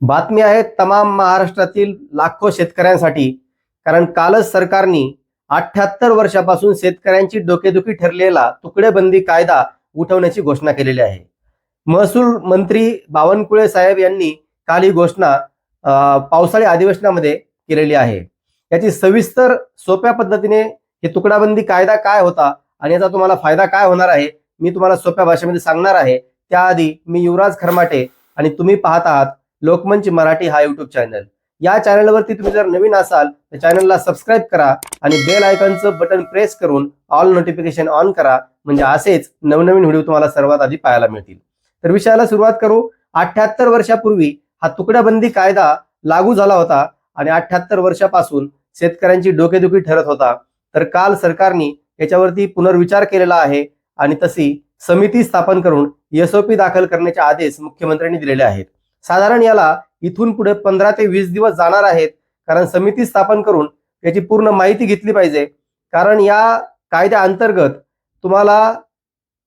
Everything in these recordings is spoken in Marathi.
बातमी आहे तमाम महाराष्ट्रातील लाखो शेतकऱ्यांसाठी कारण कालच सरकारने अठ्याहत्तर वर्षापासून शेतकऱ्यांची डोकेदुखी ठरलेला तुकडेबंदी कायदा उठवण्याची घोषणा केलेली आहे. महसूल मंत्री बावनकुळे साहेब यांनी काल ही घोषणा पावसाळी अधिवेशनामध्ये केलेली आहे. याची सविस्तर सोप्या पद्धतीने हे तुकडाबंदी कायदा काय होता आणि याचा तुम्हाला फायदा काय होणार आहे मी तुम्हाला सोप्या भाषेमध्ये सांगणार आहे. त्याआधी मी युवराज खरमाटे आणि तुम्ही पाहत आहात लोकमंच मराठी हा युट्यूब चॅनल या चॅनलवरती तुम्ही जर नवीन असाल तर चॅनलला सबस्क्राईब करा आणि बेल आयकॉनचं बटन प्रेस करून ऑल नोटिफिकेशन ऑन करा. म्हणजे असेच नवनवीन व्हिडिओ तुम्हाला सर्वात आधी पाहायला मिळतील. तर विषयाला सुरुवात करू. अठ्याहत्तर वर्षापूर्वी हा तुकड्याबंदी कायदा लागू झाला होता आणि अठ्याहत्तर वर्षापासून शेतकऱ्यांची डोकेदुखी ठरत होता. तर काल सरकारने याच्यावरती पुनर्विचार केलेला आहे आणि तशी समिती स्थापन करून एसओपी दाखल करण्याचे आदेश मुख्यमंत्र्यांनी दिलेले आहेत. साधारण याला इथून पुढे पंधरा ते वीस दिवस जाणार आहेत कारण समिती स्थापन करून याची पूर्ण माहिती घेतली पाहिजे. कारण या कायद्या अंतर्गत तुम्हाला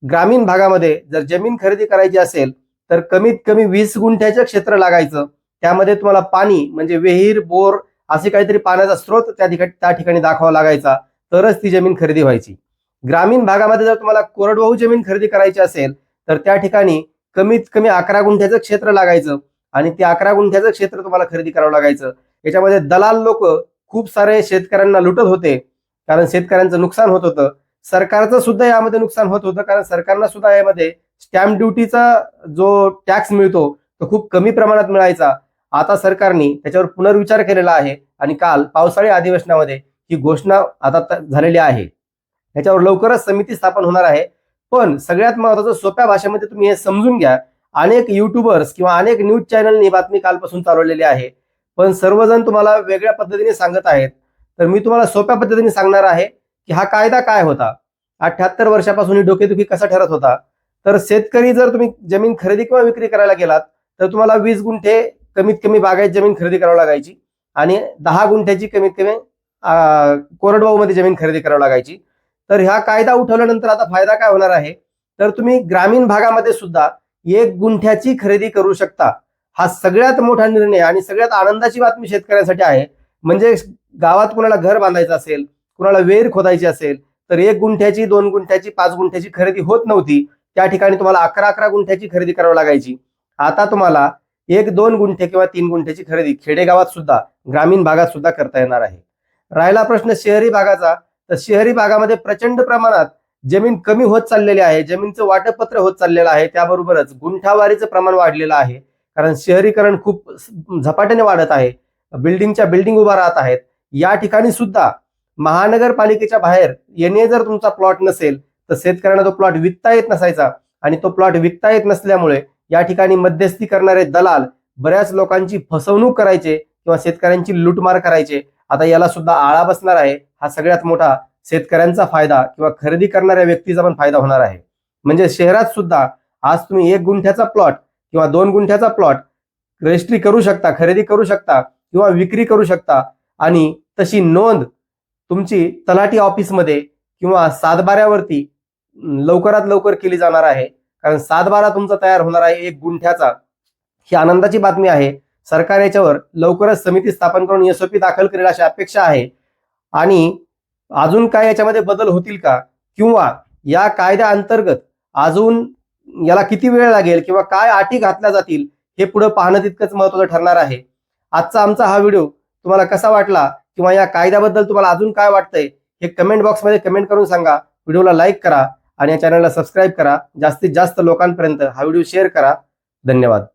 ग्रामीण भागामध्ये जर जमीन खरेदी करायची असेल तर कमीत कमी वीस गुंठ्याचं क्षेत्र लागायचं. त्यामध्ये तुम्हाला पाणी म्हणजे विहीर बोर असे काहीतरी पाण्याचा स्रोत त्या ठिकाणी त्या ठिकाणी दाखवावा लागायचा. तरच ती जमीन खरेदी व्हायची. ग्रामीण भागामध्ये जर तुम्हाला कोरडवाहू जमीन खरेदी करायची असेल तर त्या ठिकाणी कमीत कमी अकरा गुंठ्याचं क्षेत्र लागायचं आणि ते अकरा गुंठ्याचं क्षेत्र तुम्हाला खरेदी करावं लागायचं. याच्यामध्ये दलाल लोक खूप सारे शेतकऱ्यांना लुटत होते कारण शेतकऱ्यांचं नुकसान होत होतं. सरकारचं सुद्धा यामध्ये नुकसान होत होतं कारण सरकारला सुद्धा यामध्ये स्टॅम्प ड्युटीचा जो टॅक्स मिळतो तो खूप कमी प्रमाणात मिळायचा. आता सरकारने त्याच्यावर पुनर्विचार केलेला आहे आणि काल पावसाळी अधिवेशनामध्ये ही घोषणा आता झालेली आहे. याच्यावर लवकरच समिती स्थापन होणार आहे. पण सगळ्यात महत्वाचं सोप्या भाषेमध्ये तुम्ही हे समजून घ्या. अनेक युट्यूबर्स किंवा अनेक न्यूज चॅनलनी बातमी कालपासून चालवलेली आहे. पण सर्वजण तुम्हाला वेगळ्या पद्धतीने सांगत आहेत. तर मी तुम्हाला सोप्या पद्धतीने सांगणार आहे की हा कायदा काय होता? अठ्याहत्तर वर्षापासून ही डोकेदुखी कसा ठरत होता? तर शेतकरी जर तुम्ही जमीन खरेदी किंवा विक्री करायला गेलात तर तुम्हाला वीस गुंठे कमीत कमी बागायत जमीन खरेदी करावी लागायची आणि दहा गुंठ्याची कमीत कमी कोरडवाहू मध्ये जमीन खरेदी करावी लागायची. तर ह्या कायदा उठवल्यानंतर आता फायदा काय होणार आहे? तर तुम्ही ग्रामीण भागामध्ये सुद्धा एक गुंठ्याची खरेदी करू शकता. हा सगळ्यात मोठा निर्णय आणि सगळ्यात आनंदाची बातमी शेतकऱ्यांसाठी आहे. म्हणजे गावात कुणाला घर बांधायचं असेल कुणाला वेर खोदायची असेल तर एक गुंठ्याची दोन गुंठ्याची पाच गुंठ्याची खरेदी होत नव्हती. त्या ठिकाणी तुम्हाला अकरा अकरा गुंठ्याची खरेदी करावी लागायची. आता तुम्हाला एक दोन गुंठे किंवा तीन गुंठ्याची खरेदी खेडेगावात सुद्धा ग्रामीण भागात सुद्धा करता येणार आहे. राहिला प्रश्न शहरी भागाचा. तर शहरी भागामध्ये प्रचंड प्रमाणात जमीन कमी होत चाललेली आहे जमीनचं वाटपत्र होत चाललेलं आहे त्याबरोबरच गुंठावारीचं प्रमाण वाढलेलं आहे. कारण शहरीकरण खूप झपाट्याने वाढत आहे. बिल्डिंगच्या बिल्डिंग उभा राहत आहेत. या ठिकाणी सुद्धा महानगरपालिकेच्या बाहेर येणे जर तुमचा प्लॉट नसेल तर शेतकऱ्यांना तो प्लॉट विकता येत नसायचा. आणि तो प्लॉट विकता येत नसल्यामुळे या ठिकाणी मध्यस्थी करणारे दलाल बऱ्याच लोकांची फसवणूक करायचे किंवा शेतकऱ्यांची लूटमार करायचे. आता याला सुद्धा आळा बसणार आहे. हा सगळ्यात मोठा शेतकऱ्यांचा फायदा किंवा खरेदी करणाऱ्या व्यक्तीचा पण फायदा होणार आहे. म्हणजे शहरात सुद्धा आज तुम्ही एक गुंठ्याचा प्लॉट किंवा दोन गुंठ्याचा प्लॉट रजिस्ट्री करू शकता खरेदी करू शकता किंवा विक्री करू शकता. आणि तशी नोंद तुमची तलाठी ऑफिसमध्ये किंवा सातबाऱ्यावरती लवकरात लवकर केली जाणार आहे. कारण सातबारा तुमचा तयार होणार आहे एक गुंठ्याचा. ही आनंदाची बातमी आहे. सरकार याच्यावर लवकरच समिती स्थापन करून एसओपी दाखल करेल अशी अपेक्षा आहे. आणि अजून काय याच्यामध्ये बदल होतील का? किंवा या कायद्या अंतर्गत अजून याला किती वेळ लागेल किंवा काय अटी घातल्या जातील हे पुढे पाहणं तितकंच महत्वाचं ठरणार आहे. आजचा आमचा हा व्हिडिओ तुम्हाला कसा वाटला किंवा या कायद्याबद्दल तुम्हाला अजून काय वाटतंय हे कमेंट बॉक्समध्ये कमेंट करून सांगा. व्हिडिओला लाईक करा आणि या चॅनलला सबस्क्राईब करा. जास्तीत जास्त लोकांपर्यंत हा व्हिडिओ शेअर करा. धन्यवाद.